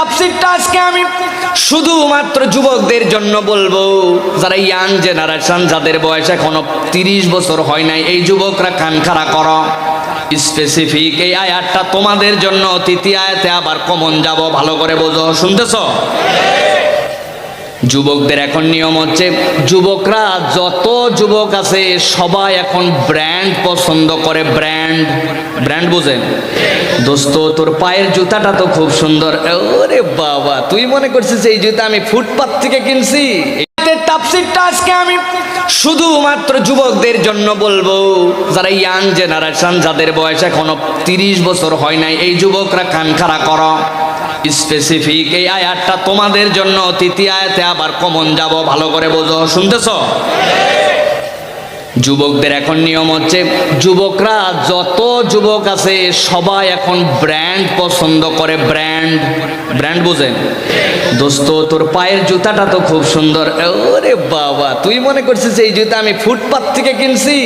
তাফসিরটা আজকে আমি শুধুমাত্র যুবকদের জন্য বলব, যারা ইয়াং জেনারেশন, যাদের বয়স এখনও তিরিশ বছর হয় নাই, এই যুবকরা কান খাড়া করো। স্পেসিফিক এই আয়াতটা তোমাদের জন্য, তৃতীয় আয়াতে আবার কমন যাব, ভালো করে বোঝো, শুনতেছো? যুবকদের এখন নিয়ম হচ্ছে, যুবকরা যত যুবক আছে, সবাই এখন ব্র্যান্ড পছন্দ করে, ব্র্যান্ড ব্র্যান্ড বোঝেন দোস্ত, তোর পায়ের জুতাটা তো খুব সুন্দর। ওরে বাবা, তুই মনে করছিস এই জুতা আমি ফুটপাত থেকে কিনছি? আজকে আমি শুধুমাত্র যুবকদের জন্য বলব। যারা ইয়াং জেনারেশন যাদের বয়স এখনও তিরিশ বছর হয় নাই, এই যুবকরা কান খাড়া করো। স্পেসিফিক এই আয়াতটা তোমাদের জন্য তৃতীয় আয়াতে আবার কমন যাব, ভালো করে বোঝো, শুনতেছো? যুবকদের এখন নিয়ম হচ্ছে, যুবকরা যত যুবক আছে, সবাই এখন ব্র্যান্ড পছন্দ করে ব্র্যান্ড ব্র্যান্ড বোঝেন দোস্ত, তোর পায়ের জুতাটা তো খুব সুন্দর। ওরে বাবা, তুই মনে করছিস এই জুতা আমি ফুটপাত থেকে কিনছি?